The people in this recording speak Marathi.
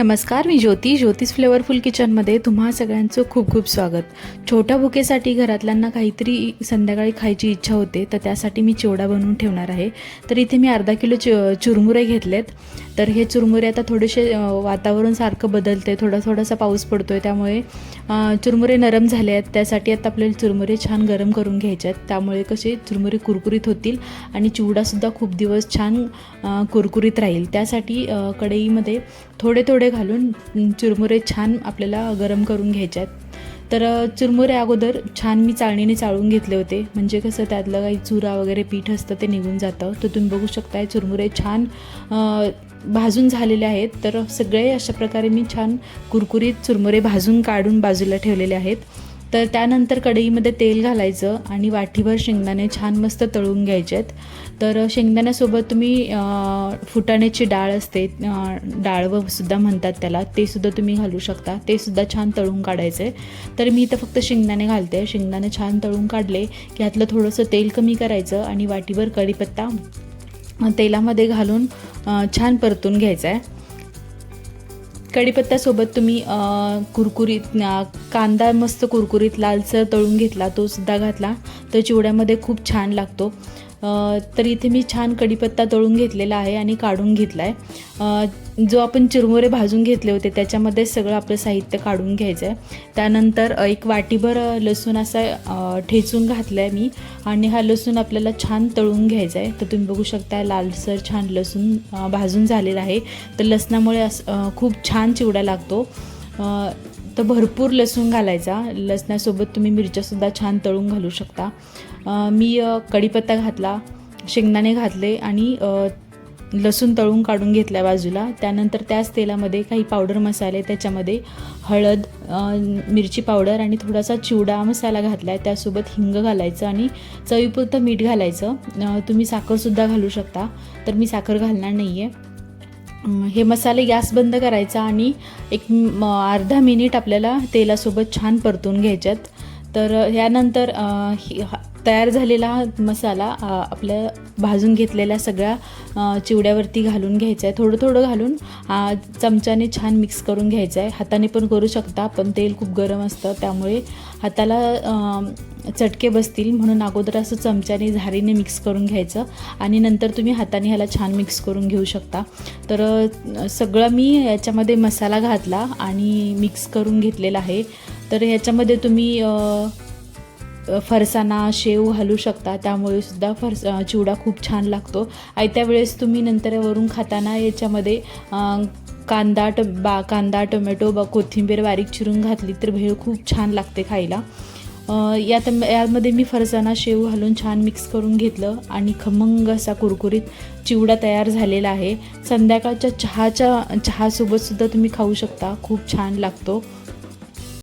नमस्कार मी ज्योती. ज्योतिष फ्लेवरफुल किचनमध्ये तुम्हा सगळ्यांचं खूप खूप स्वागत. छोट्या भुकेसाठी घरातल्यांना काहीतरी संध्याकाळी खायची इच्छा होते तर त्यासाठी मी चिवडा बनवून ठेवणार आहे. तर इथे मी अर्धा किलो चु चुरमुरे घेतलेत. तर हे चुरमुरे आता थोडेसे वातावरण सारखं बदलते थोडा थोडासा पाऊस पडतो आहे त्यामुळे चुरमुरे नरम झाले आहेत. त्यासाठी आता आपल्याला चुरमुरे छान गरम करून घ्यायचे आहेत. त्यामुळे कसे चुरमुरे कुरकुरीत होतील आणि चिवडासुद्धा खूप दिवस छान कुरकुरीत राहील. त्यासाठी कढईमध्ये थोडे थोडे घालून चुरमुरे छान आपल्याला गरम करून घ्यायचे आहेत तर चुरमुरे अगोदर छान मी चाळणीने चाळून घेतले होते. म्हणजे कसं त्यातलं काही चुरा वगैरे पीठ असतं ते निघून जातं. तर तुम्ही बघू शकताय चुरमुरे छान भाजून झालेले आहेत. तर सगळे अशा प्रकारे मी छान कुरकुरीत चुरमुरे भाजून काढून बाजूला ठेवलेले आहेत. तर त्यानंतर कढईमध्ये तेल घालायचं आणि वाटीभर शेंगदाणे छान मस्त तळून घ्यायचे आहेत. तर शेंगदाण्यासोबत तुम्ही फुटाण्याची डाळ असते अ, डाळवं सुद्धा म्हणतात त्याला ते सुद्धा तुम्ही घालू शकता. ते सुद्धा छान तळून काढायचं. आहे तर मी इथं फक्त शेंगदाणे घालते. शेंगदाणे छान तळून काढले की यातलं थोडंसं तेल कमी करायचं आणि वाटीभर कढीपत्ता तेलामध्ये घालून छान परतून घ्यायचा आहे कढीपत्त्यासोबत तुम्ही कुरकुरीत कांदा मस्त कुरकुरीत लालसर तळून घेतला तो सुद्धा घातला. तर चिवड्यामध्ये खूप छान लागतो. तर इथे मी छान कढीपत्ता तळून घेतलेला आहे आणि काढून घेतला आहे जो आपण चिरमुरे भाजून घेतले होते त्याच्यामध्ये सगळं आपलं साहित्य काढून घ्यायचं आहे त्यानंतर एक वाटीभर लसूण असा ठेचून घातला आहे मी आणि हा लसूण आपल्याला छान तळून घ्यायचा आहे तर तुम्ही बघू शकता लालसर छान लसूण भाजून झालेला आहे. तर लसणामुळे असं खूप छान चिवडा लागतो. तर भरपूर लसूण घालायचा. लसणासोबत तुम्ही मिरच्यासुद्धा छान तळून घालू शकता. मी कढीपत्ता घातला शेंगदाणे घातले आणि लसूण तळून काढून घेतल्या बाजूला. त्यानंतर त्याच तेलामध्ये काही पावडर मसाले त्याच्यामध्ये हळद मिरची पावडर आणि थोडासा चिवडा मसाला घातला आहे त्यासोबत हिंग घालायचं आणि चवीपुरतं मीठ घालायचं. तुम्ही साखरसुद्धा घालू शकता. तर मी साखर घालणार नाही आहे हे मसाले गॅस बंद करायचा आणि एक म- अर्धा मिनिट आपल्याला तेलासोबत छान परतून घ्यायच्यात. तर ह्यानंतर तयार झालेला हा मसाला आपल्या भाजून घेतलेल्या सगळ्या चिवड्यावरती घालून घ्यायचा आहे थोडं थोडं घालून चमच्याने छान मिक्स करून घ्यायचं आहे हाताने पण करू शकता पण तेल खूप गरम असतं. त्यामुळे हाताला चटके बसतील. म्हणून अगोदर असं चमच्याने झारीने मिक्स करून घ्यायचं. आणि नंतर तुम्ही हाताने ह्याला छान मिक्स करून घेऊ शकता. तर सगळं मी याच्यामध्ये मसाला घातला आणि मिक्स करून घेतलेला आहे. तर ह्याच्यामध्ये तुम्ही फरसाना फरसाणा शेव घालू शकता. त्यामुळे सुद्धा फरस चिवडा खूप छान लागतो. आयत्या वेळेस तुम्ही नंतर वरून खाताना याच्यामध्ये कांदा ट बा कांदा टोमॅटो बा कोथिंबीर बारीक चिरून घातली तर भेळ खूप छान लागते खायला. यात यामध्ये मी फरसाणा शेव घालून छान मिक्स करून घेतलं आणि खमंग असा कुरकुरीत चिवडा तयार झालेला आहे. संध्याकाळच्या चहाच्या चहासोबतसुद्धा तुम्ही खाऊ शकता. खूप छान लागतो.